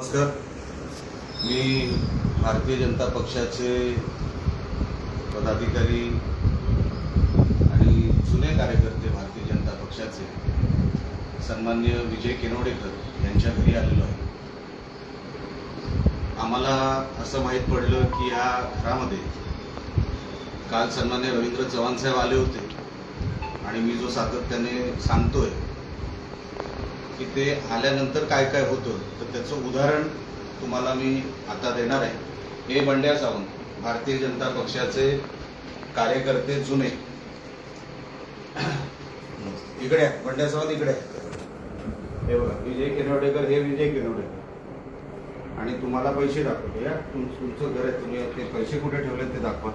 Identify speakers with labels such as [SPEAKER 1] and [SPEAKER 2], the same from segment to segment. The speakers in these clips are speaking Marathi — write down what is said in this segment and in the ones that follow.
[SPEAKER 1] नमस्कार. मी भारतीय जनता पक्षाचे पदाधिकारी आणि जुने कार्यकर्ते भारतीय जनता पक्षाचे सन्मान्य विजय केनवडेकर यांच्या घरी आलेलो आहे. आम्हाला असं माहीत पडलं की या घरामध्ये काल सन्मान्य रवींद्र चव्हाण साहेब आले होते. आणि मी जो सातत्याने सांगतोय की ते आल्यानंतर काय काय होतं तर त्याचं उदाहरण तुम्हाला मी आता देणार आहे. हे बंड्या सावंत भारतीय जनता पक्षाचे कार्यकर्ते जुने. इकडे आहे, बंड्या सावंत इकडे आहे. हे बघा विजय किनवडेकर हे विजय किनवडेकर आणि तुम्हाला पैसे दाखवतो या तुम- तुमचं घर आहे तुम्ही ते पैसे कुठे ठेवले ते दाखवा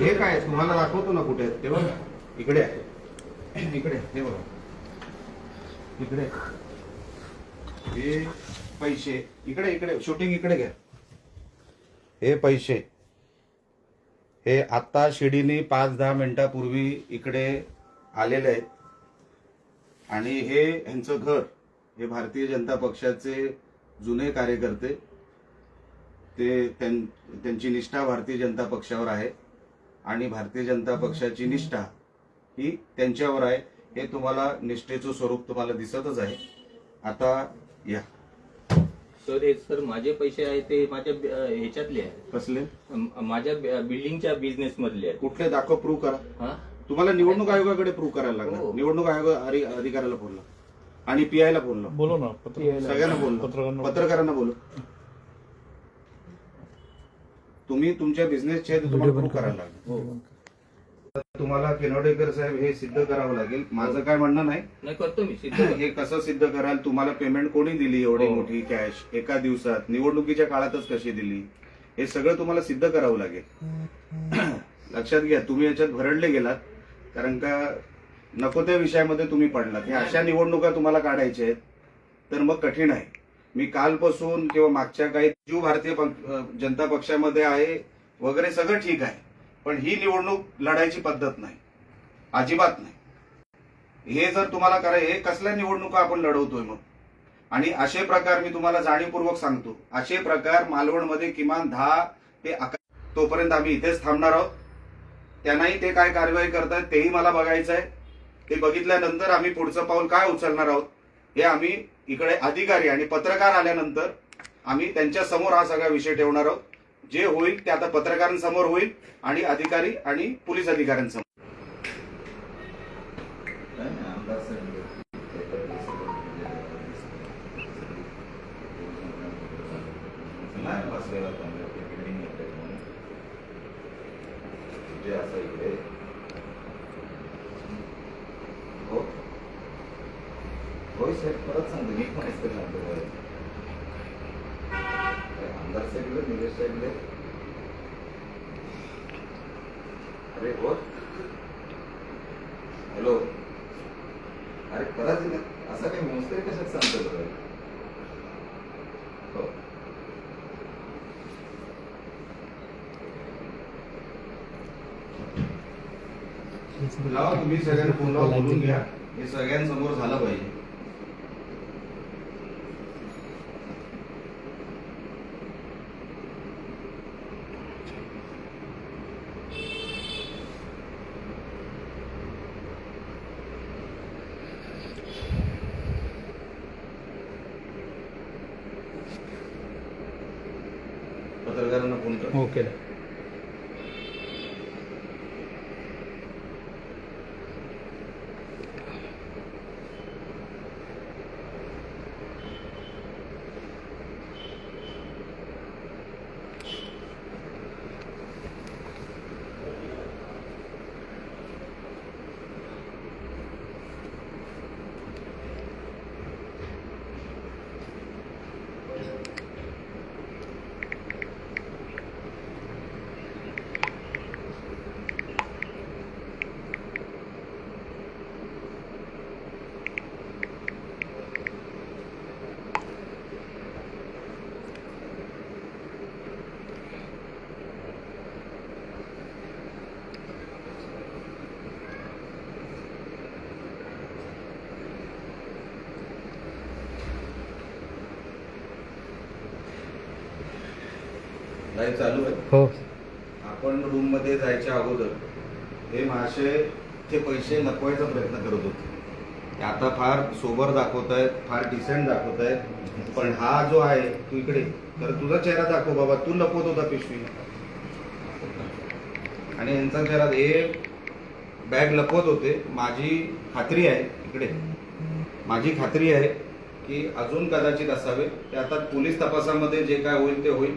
[SPEAKER 1] हे काय तुम्हाला दाखवतो ना कुठे आहेत ते बघा. इकडे आहे. इकडे हे बघा. इकडे. हे पैसे. इकडे इकडे. शूटिंग इकडे घ्या. हे पैसे. हे आत्ता शिडीने पाच दहा मिनिटापूर्वी इकडे आलेले आहेत. आणि हे ह्यांचं घर हे भारतीय जनता पक्षाचे जुने कार्यकर्ते ते त्यांची निष्ठा भारतीय जनता पक्षावर आहे. आणि भारतीय जनता पक्षाची निष्ठा ही त्यांच्यावर आहे. हे तुम्हाला निष्ठेचं स्वरूप तुम्हाला दिसतच आहे. आता या.
[SPEAKER 2] सर हे सर माझे पैसे आहेत ते माझ्या ह्याच्यातले आहेत
[SPEAKER 1] कसले?
[SPEAKER 2] माझ्या बिल्डिंगच्या बिझनेस मधले आहेत.
[SPEAKER 1] कुठले? दाखव प्रूव्ह करा.
[SPEAKER 2] हा?
[SPEAKER 1] तुम्हाला निवडणूक आयोगाकडे प्रूव्ह करायला लागणार.
[SPEAKER 2] हो.
[SPEAKER 1] निवडणूक आयोग अधि- अधिकाऱ्याला बोलला आणि पीआयला बोललो
[SPEAKER 3] बोलो ना पत्र
[SPEAKER 1] सगळ्यांना बोललो
[SPEAKER 3] पत्रकारांना-
[SPEAKER 1] पत्रकारांना बोलू. तुम्ही तुमच्या बिझनेसचे आहे ते तुम्हाला प्रूव्ह करायला लागणार.
[SPEAKER 2] हो.
[SPEAKER 1] तुम्हाला केनवडेकर साहेब हे सिद्ध करावं लागेल. माझं काय म्हणणं नाही.
[SPEAKER 2] नाही करतो मी सिद्ध
[SPEAKER 1] हे कसं सिद्ध कराल तुम्हाला पेमेंट कोणी दिली एवढी
[SPEAKER 2] हो.
[SPEAKER 1] मोठी कॅश एका दिवसात? निवडणुकीच्या काळातच कशी दिली? हे सगळं तुम्हाला सिद्ध करावं लागेल. लक्षात घ्या तुम्ही याच्यात भरडले गेलात. कारण का नको त्या विषयामध्ये तुम्ही पडलात. हे अशा निवडणुका तुम्हाला काढायच्या आहेत. तर मग कठीण आहे. मी कालपासून किंवा मागच्या काही जीव भारतीय जनता पक्षामध्ये आहे वगैरे सगळं ठीक आहे. पण ही निवडणूक लढायची पद्धत नाही. अजिबात नाही. हे जर तुम्हाला कराय हे कसल्या निवडणुका आपण लढवतोय मग? आणि असे प्रकार मी तुम्हाला जाणीवपूर्वक सांगतो. असे प्रकार मालवणमध्ये किमान दहा ते अकरा तोपर्यंत आम्ही इथेच थांबणार आहोत. त्यांनाही ते काय कारवाई करतायत तेही मला बघायचं आहे ते बघितल्यानंतर आम्ही पुढचं पाऊल काय उचलणार आहोत हे आम्ही इकडे अधिकारी आणि पत्रकार आल्यानंतर आम्ही त्यांच्यासमोर हा सगळा विषय ठेवणार आहोत. जे होईल ते आता पत्रकारांसमोर होईल आणि अधिकारी आणि पोलीस अधिकाऱ्यांसमोर. नाही अरे हो हॅलो अरे परत असं काही मोस्टरी कशात सांगतो बरं हो लावा तुम्ही सगळ्यांना फ़ोन लावा बोलून घ्या। हे सगळ्यांसमोर झालं पाहिजे। पत्रकारांना फोन कर लाईव्ह चालू आहे.
[SPEAKER 3] हो.
[SPEAKER 1] आपण रूममध्ये जायच्या अगोदर हे महाशय ते पैसे लपवायचा प्रयत्न करत होते. आता फार सोबर दाखवत आहेत फार डिसेंट दाखवत आहेत. पण हा जो आहे तू इकडे तर तुझा चेहरा दाखव बाबा तू लपवत होता पिशवी. आणि यांचा चेहरा हे बॅग लपवत होते. माझी खात्री आहे इकडे. माझी खात्री आहे की अजून कदाचित असावे. ते आता पोलीस तपासामध्ये जे काय होईल ते होईल.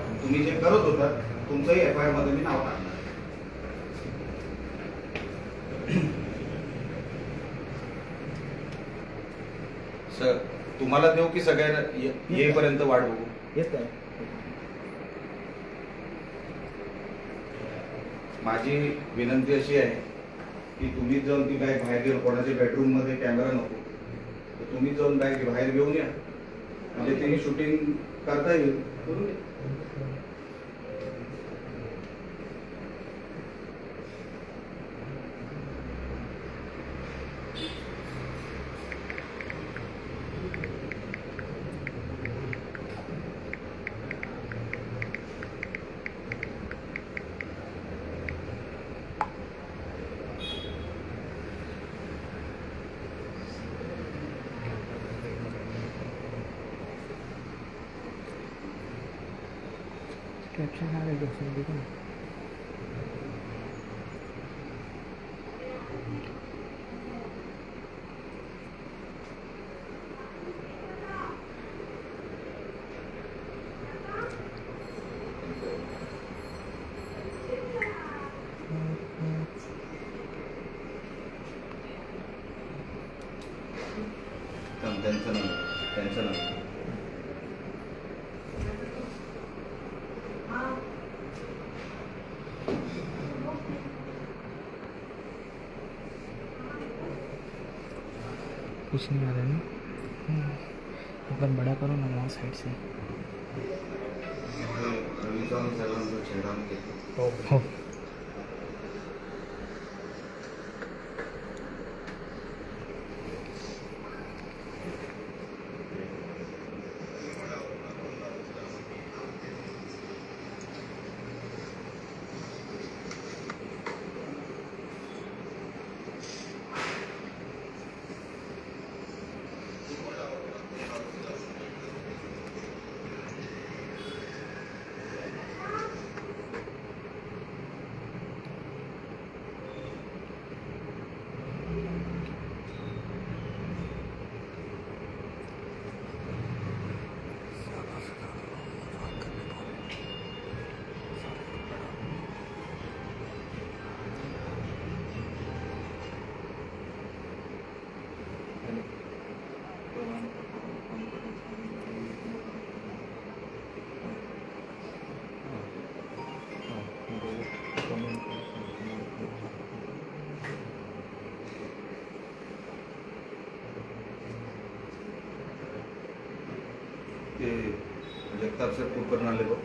[SPEAKER 1] तुम्ही जे करत होता तुमचंही एफ आय आरमध्ये मी नाव टाकणार सर तुम्हाला देऊ की सगळ्यांना ये- येईपर्यंत वाट बघू?
[SPEAKER 2] येत. आहे
[SPEAKER 1] माझी विनंती अशी आहे की तुम्ही जाऊन ती बॅग बाहेर घेऊन कोणाच्या बेडरूममध्ये कॅमेरा नको तर तुम्ही जाऊन बॅग बाहेर घेऊन या. म्हणजे ते शूटिंग करता येईल. करून घ्या.
[SPEAKER 3] कॅप्शन आले बसून देखो ना
[SPEAKER 1] थांब, त्यांचं नाव
[SPEAKER 3] कुछ नहीं आ रहा है ना हम्म। एक बार बड़ा करो ना वहाँ साइड से
[SPEAKER 1] हे रवी चव्हाण साहेबांचा चेहरा मी घेतो
[SPEAKER 3] हो
[SPEAKER 1] जगताप सर कुलकर्णी आले बघ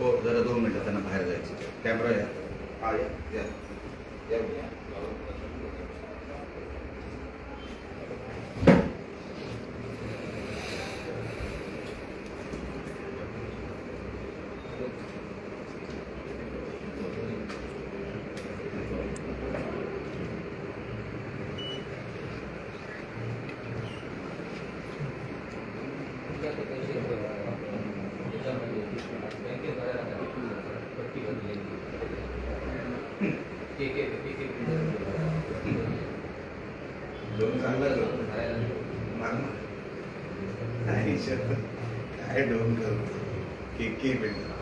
[SPEAKER 1] हो जरा दोन मिनिटं त्यांना बाहेर जायचं. कॅमेरा या. या. या. चांगला. नाही शरद. काय डोन करू? के के बिल्डर.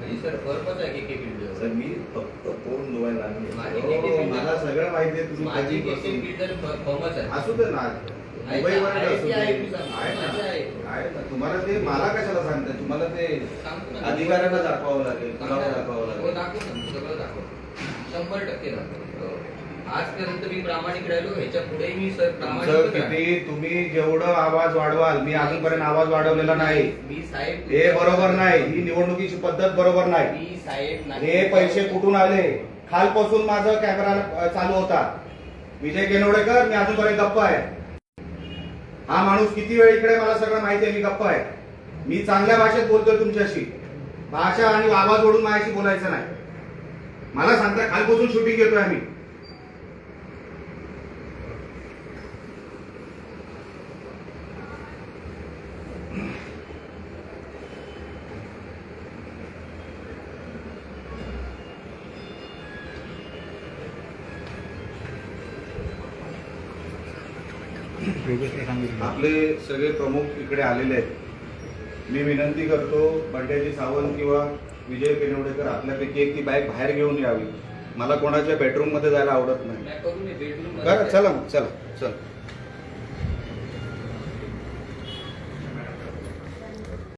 [SPEAKER 2] नाही सर फर्मच आहे के- के बिल्डर.
[SPEAKER 1] सर मी फक्त फोन धुवायला हो, मला सगळं माहिती आहे तुम्ही
[SPEAKER 2] माझी के- के
[SPEAKER 1] कधीपासून-
[SPEAKER 2] बिल्डर फर्मच आहे
[SPEAKER 1] असू दे ना. मुंबईवर असू दे. तुम्हाला ते मला कशाला सांगताय? तुम्हाला ते. अधिकाऱ्यांना दाखवावं लागेल. दाखवावं
[SPEAKER 2] हो,
[SPEAKER 1] लागेल
[SPEAKER 2] दाखव ना, सगळं दाखव. शंभर टक्के. हो. आजपर्यंत मी प्रामाणिक राहिलो ह्याच्या पुढे मी सर
[SPEAKER 1] तुमचं
[SPEAKER 2] प्रामाणिक
[SPEAKER 1] किती? तुम्ही जेवढं आवाज वाढवाल मी अजूनपर्यंत आवाज वाढवलेला नाही.
[SPEAKER 2] मी साहेब
[SPEAKER 1] हे बरोबर नाही. ही निवडणुकीची पद्धत बरोबर नाही.
[SPEAKER 2] मी साहेब नाही.
[SPEAKER 1] हे पैसे कुठून आले? खालपासून माझा कॅमेरा अ, चालू होता. विजय केनवडेकर मी अजूनपर्यंत गप्प आहे. हा माणूस किती वेळ इकडे मला सगळं माहिती आहे मी गप्प आहे. मी चांगल्या भाषेत बोलतोय तुमच्याशी. भाषा आणि आवाज ओढून माझ्याशी बोलायचं नाही. मला सांगता कालपासून शूटिंग घेतोय आम्ही. आपले सगळे प्रमुख इकडे आलेले आहेत. मी विनंती करतो बंड्याजी सावंत किंवा विजय पेनवडेकर आपल्यापैकी एक ती बाईक बाहेर घेऊन यावी. मला कोणाच्या बेडरूममध्ये जायला आवडत नाही. चला मग चला चला.